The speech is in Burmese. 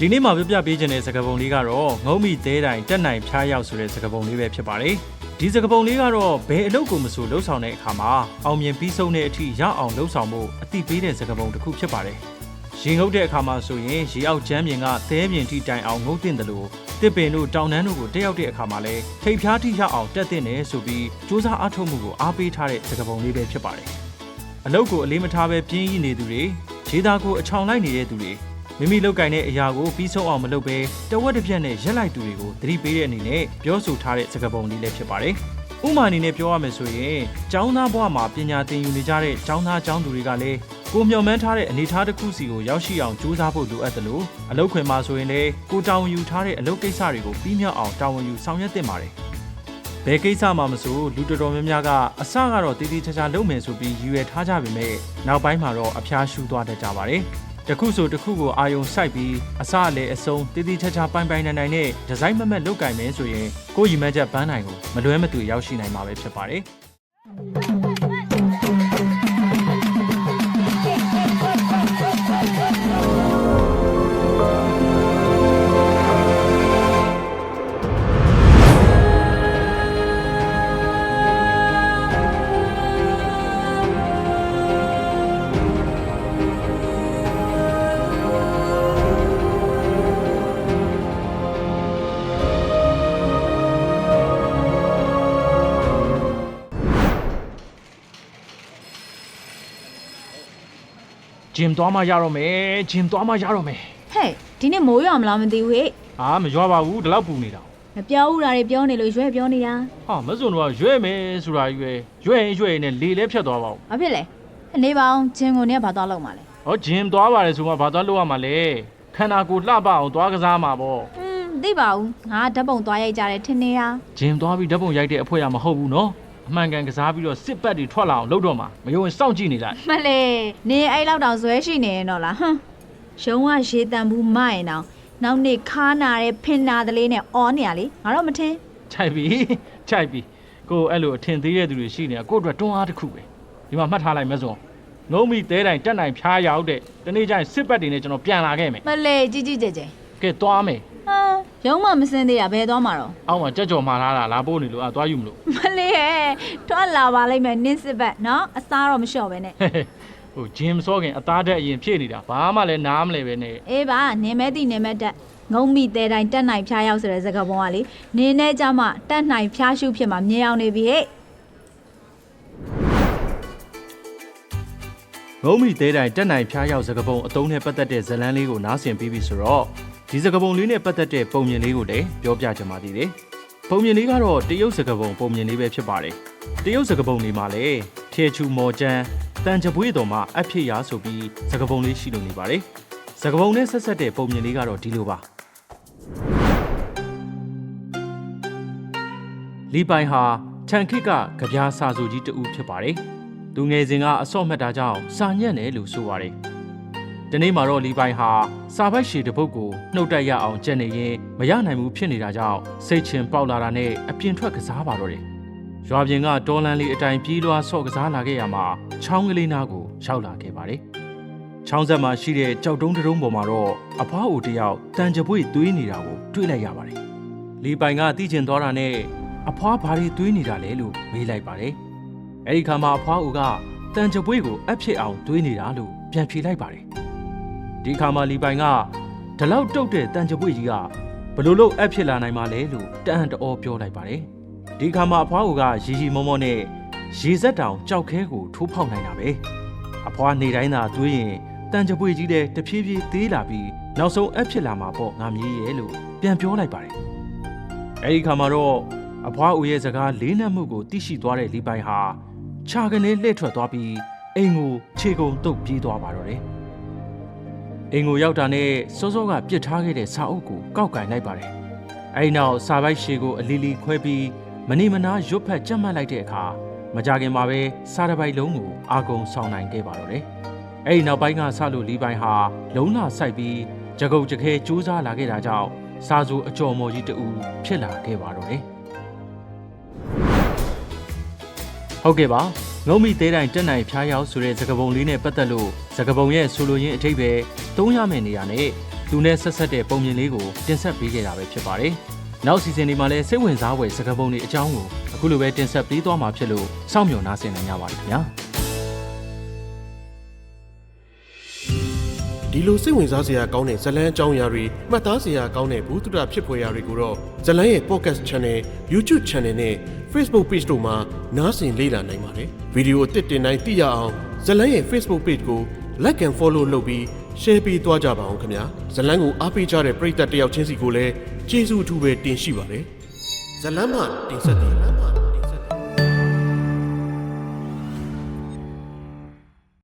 ဒီနေ့မှာပြပြပေးခြင်းတဲ့စကားပုံလေးကတော့ငုံမိသေးတိုင်တက်နိုင်ဖျားရောက်ဆိုတဲ့စကားပုံလေးပဲဖြစ်ပါတယ်ဒီစကားပုံလေးကတော့ဘယ်အလုပ်ကိုမဆိုလှုပ်ဆောင်တဲ့အခါမှာအောင်မြင်ပြီးဆုံးတဲ့အထိရအောင်လှုပ်ဆောင်ဖို့အတိပေးတဲ့စကားပုံတစ်ခုဖြစ်ပါတယ်ရေငုပ်တဲ့အခါမှာဆိုရင်ရေအောက်ချမ်းပြင်ကသဲပြင်ထိတိုင်အောင်ငုပ်တင်တယ်လို့တစ်ပင်တို့တောင်တန်းတို့ကိုတက်ရောက်တဲ့အခါမှာလည်းထိပ်ဖျားထိရအောင်တက်တင်တယ်ဆိုပြီးစူးစမ်းအားထုတ်မှုကိုအားပေးထားတဲ့စကားပုံလေးပဲဖြစ်ပါတယ်အလုပ်ကိုအလေးမထားပဲပြင်းရည်နေသူတွေခြေသားကိုအချောင်လိုက်နေတဲ့သူတွေ မိမိလုပ်ကင်တဲ့အရာကိုပြီးဆုံးအောင်မလုပ်ပဲတဝက်တစ်ပြက်နဲ့ရက်လိုက်သူတွေကိုသတိပေးတဲ့အနေနဲ့ပြောဆိုထားတဲ့စကားပုံလေးလည်းဖြစ်ပါတယ်။ဥမာအနေနဲ့ပြောရမယ်ဆိုရင်ကျောင်းသားဘဝမှာပညာသင်ယူနေကြတဲ့ကျောင်းသားကျောင်းသူတွေကလည်းကိုမျှော်မှန်းထားတဲ့အနေအထားတစ်ခုစီကိုရောက်ရှိအောင်ကြိုးစားဖို့လိုအပ်တယ်လို့အလုပ်ခွင်မှာဆိုရင်လည်းကိုတာဝန်ယူထားတဲ့အလုပ်ကိစ္စတွေကိုပြီးမြောက်အောင်တာဝန်ယူဆောင်ရွက်သင့်ပါတယ်။ဘယ်ကိစ္စမှမဆိုလူတော်တော်များများကအစကတော့တည်တည်ချာချာလုပ်မယ်ဆိုပြီးရည်ရွယ်ထားကြပေမဲ့နောက်ပိုင်းမှာတော့အဖျားရှူသွားတတ်ကြပါတယ်။ တခုဆိုတခုကိုအာယုံစိုက်ပြီးအစအလေအဆုံးတည်တည်ချာချာပိုင်ပိုင်နိုင်နိုင်နဲ့ဒီဇိုင်းမမက်လုပ်ကင်မယ်ဆိုရင်ကိုယ့်ရည်မှန်းချက်ပန်းနိုင်ကိုမလွဲမသွေရောက်ရှိနိုင်မှာပဲဖြစ်ပါတယ်။ ဂျင်သွားမှရတော့မယ်ဂျင်သွားမှရတော့မယ်ဟဲ့ဒီနေ့မိုးရွာမလားမသိဘူးဟဲ့အာမရွာပါဘူးဒီလောက်ပူနေတာမပြောဘူးတာတွေပြောနေလို့ရွဲပြောနေတာဟာမစွန်တော့ရွဲ့မယ်ဆိုတာရွဲ့ရွဲ့ရင်ရွဲ့ရင်လည်းလေလဲဖြတ်သွားပါဦးဘာဖြစ်လဲအနေပါအောင်ဂျင်ကိုနဲ့ဘာသွားလောက်မှာလဲဟောဂျင်သွားပါတယ်ဆိုမှဘာသွားလို့ရမှာလဲခန္ဓာကိုယ်လှပအောင်သွားကစားမှာပေါ့อืมသိပါဘူးငါဓာတ်ပုံသွားရိုက်ကြတယ်ထင်နေတာဂျင်သွားပြီးဓာတ်ပုံရိုက်တဲ့အဖွဲရမဟုတ်ဘူးနော် အမှန်ကန်ကစားပြီးတော့စစ်ပတ်တွေထွက်လာအောင်လုပ်တော့မှာမယုံရင်စောင့်ကြည့်နေလိုက်မလဲနေအဲ့လောက်တောင်ဇွဲရှိနေရင်တော့လားဟမ်ရုံးကရေတန်ဘူးမရင်တော့နောက်နေ့ခါနာတဲ့ဖင်နာတလေးနဲ့အော်နေရလေငါတော့မထင်ခြိုက်ပြီခြိုက်ပြီကိုယ်အဲ့လိုအထင်သေးတဲ့သူတွေရှိနေတာကိုယ့်အတွက်တွန်းအားတစ်ခုပဲဒီမှာမှတ်ထားလိုက်မယ်ဆိုငုံမိသေးတိုင်းတက်နိုင်ဖျားရောက်တဲ့တနေ့ကျရင်စစ်ပတ်တွေနဲ့ကျွန်တော်ပြန်လာခဲ့မယ်မလဲជីជីကြဲကြဲကဲသွားမယ်ဟာ ရုံးမမစင်းသေးရဘယ်သွားမှာတော့အောက်မှာကြက်ကြော်မှာလာတာလာပို့နေလို့အာသွားယူမလို့မလေးဟဲ့ထွက်လာပါလိမ့်မယ်နင်းစစ်ဘက်နော်အစားတော့မလျှော့ပဲနဲ့ဟိုဂျင်မစောခင်အသားတက်အရင်ဖြည့်နေတာဘာမှလည်းနားမလဲပဲနဲ့အေးပါနင်မဲတိနင်မဲတက်ငုံမိတဲတိုင်းတက်နိုင်ဖျားရောက်ဆိုတဲ့စကားပုံကလေနင်းနဲ့ကြမှာတက်နိုင်ဖျားရှုဖြစ်မှာမြင်အောင်နေပြီဟဲ့ငုံမိသေးတိုင်းတက်နိုင်ဖျားရောက်စကပုံအတုံးနဲ့ပတ်သက်တဲ့ဇတ်လန်းလေးကိုနားဆင်ပြီးပြီဆိုတော့ ဒီစကပုံလေးနဲ့ပတ်သက်တဲ့ပုံမြင်လေးကိုလည်းပြောပြချင်ပါသေးတယ်ပုံမြင်လေးကတော့တရုတ်စကပုံပုံမြင်လေးပဲဖြစ်ပါတယ်တရုတ်စကပုံလေးမှာလည်းထေချူမော်ကျန်းတန်ကြပွေးတော်မှာအဖြစ်ရာဆိုပြီးစကပုံလေးရှိလို့နေပါတယ်စကပုံနဲ့ဆက်ဆက်တဲ့ပုံမြင်လေးကတော့ဒီလိုပါလီပိုင်ဟာထန်ခစ်ကကြပြားစာစုကြီးတူဖြစ်ပါတယ်သူငယ်စဉ်ကအစော့မှတ်တာကြောင့်စာညံ့တယ်လို့ဆိုပါတယ်။ ဒီနေ့မှာတော့လီပိုင်ဟာစာပိုက်ရှည်တစ်ပုဒ်ကိုနှုတ်တက်ရအောင်ကြက်နေရင်မရနိုင်ဘူးဖြစ်နေတာကြောင့်စိတ်ချင်ပေါက်လာတာနဲ့အပြင်ထွက်ကစားပါတော့တယ်။ရွာပြင်ကတော်လန်လေးအတိုင်းပြေးလွှားဆော့ကစားလာခဲ့ရမှာချောင်းကလေးနားကိုရောက်လာခဲ့ပါတယ်။ချောင်းဆက်မှာရှိတဲ့ကြောက်တုံးတုံးပေါ်မှာတော့အဖွားအိုတယောက်တန်ကြပွေသွေးနေတာကိုတွေ့လိုက်ရပါတယ်။လီပိုင်ကတီးကျင်သွားတာနဲ့အဖွားဘာတွေသွေးနေတာလဲလို့မေးလိုက်ပါတယ်။အဲ့ဒီခါမှာအဖွားဦးကတန်ကြပွေးကိုအပ်ဖြစ်အောင်တွေးနေတာလို့ပြန်ဖြေလိုက်ပါတယ် ဒီခါမှာလီပိုင်ကဒီလောက်တုတ်တဲ့တန်ကြပွေးကြီးကဘလို့လို့အပ်ဖြစ်လာနိုင်မှာလဲလို့တန်တအောပြောလိုက်ပါတယ်ဒီခါမှာအဖွားဦးကရီရီမောမောနဲ့ရေစက်တောင်ကြောက်ခဲကိုထိုးဖောက်နိုင်တာပဲအဖွားနေတိုင်းသာတွေးရင်တန်ကြပွေးကြီးတဲ့တဖြည်းဖြည်းသေးလာပြီးနောက်ဆုံးအပ်ဖြစ်လာမှာပေါ့ငါမြေးရဲ့လို့ပြန်ပြောလိုက်ပါတယ်အဲ့ဒီခါမှာတော့အဖွားဦးရဲ့စကားလေးနက်မှုကိုသိရှိသွားတဲ့လီပိုင်ဟာခြာကနေလှည့်ထွက်သွားပြီးအိမ်ကိုခြေကုံတုပ်ပြေးသွားပါတော့တယ်။ အိမ်ကိုရောက်တာနဲ့စောစောကပြစ်ထားခဲ့တဲ့စာအုပ်ကိုကောက်ကင်လိုက်ပါတယ်။အဲဒီနောက်စာပိုက်ရှည်ကိုအလီလီခွဲပြီးမနေမနာရွတ်ဖက်ကြက်မှတ်လိုက်တဲ့အခါမကြခင်မှာပဲစာတစ်ပိုက်လုံးကိုအာကုံဆောင်နိုင်ခဲ့ပါတော့တယ်။အဲဒီနောက်ပိုင်းကစလို့လီပိုင်ဟာလုံးလာဆိုင်ပြီးကြကုတ်ကြခဲစူးစမ်းလာခဲ့တာကြောင့်စာစုအကျော်မော်ကြီးတူဖြစ်လာခဲ့ပါတော့တယ်။ဟုတ်ကဲ့ပါ ငုံမိသေးတိုင်းတက်နိုင်ဖျားရောက်ဆိုတဲ့သကပုံလေးနဲ့ပတ်သက်လို့သကပုံရဲ့ဆိုလိုရင်းအထိပ္ပယ်သုံးရမယ့်နေရာနဲ့သူနဲ့ဆက်ဆက်တဲ့ပုံမြင်လေးကိုတင်ဆက်ပေးခဲ့တာပဲဖြစ်ပါတယ်။နောက်စီစဉ်ဒီမှာလည်းစိတ်ဝင်စားဖွယ်စကားပုံတွေအကြောင်းကိုအခုလိုပဲတင်ဆက်ပေးသွားမှာဖြစ်လို့စောင့်မျှော်နားဆင်နိုင်ကြပါလိမ့်ခင်ဗျာ။ဒီလိုစိတ်ဝင်စားစရာကောင်းတဲ့ဇလန်းအကြောင်းအရာတွေမှတ်သားစရာကောင်းတဲ့ဘူးတုဒဖြစ်ဖွယ်ရာတွေကိုတော့ဇလန်းရဲ့ podcast channel YouTube channel နဲ့ Facebook page တို့မှာနားဆင်လေ့လာနိုင်ပါတယ်ဗီဒီယိုအသစ်တင်တိုင်းသိရအောင်ဇလန်းရဲ့ Facebook page ကို like and follow လုပ်ပြီး share ပေးသွားကြပါအောင်ခင်ဗျာဇလန်းကိုအားပေးကြတဲ့ပရိသတ်တယောက်ချင်းစီကိုလည်းကျေးဇူးအထူးပဲတင်ရှိပါတယ်ဇလန်းမှတင်ဆက်တဲ့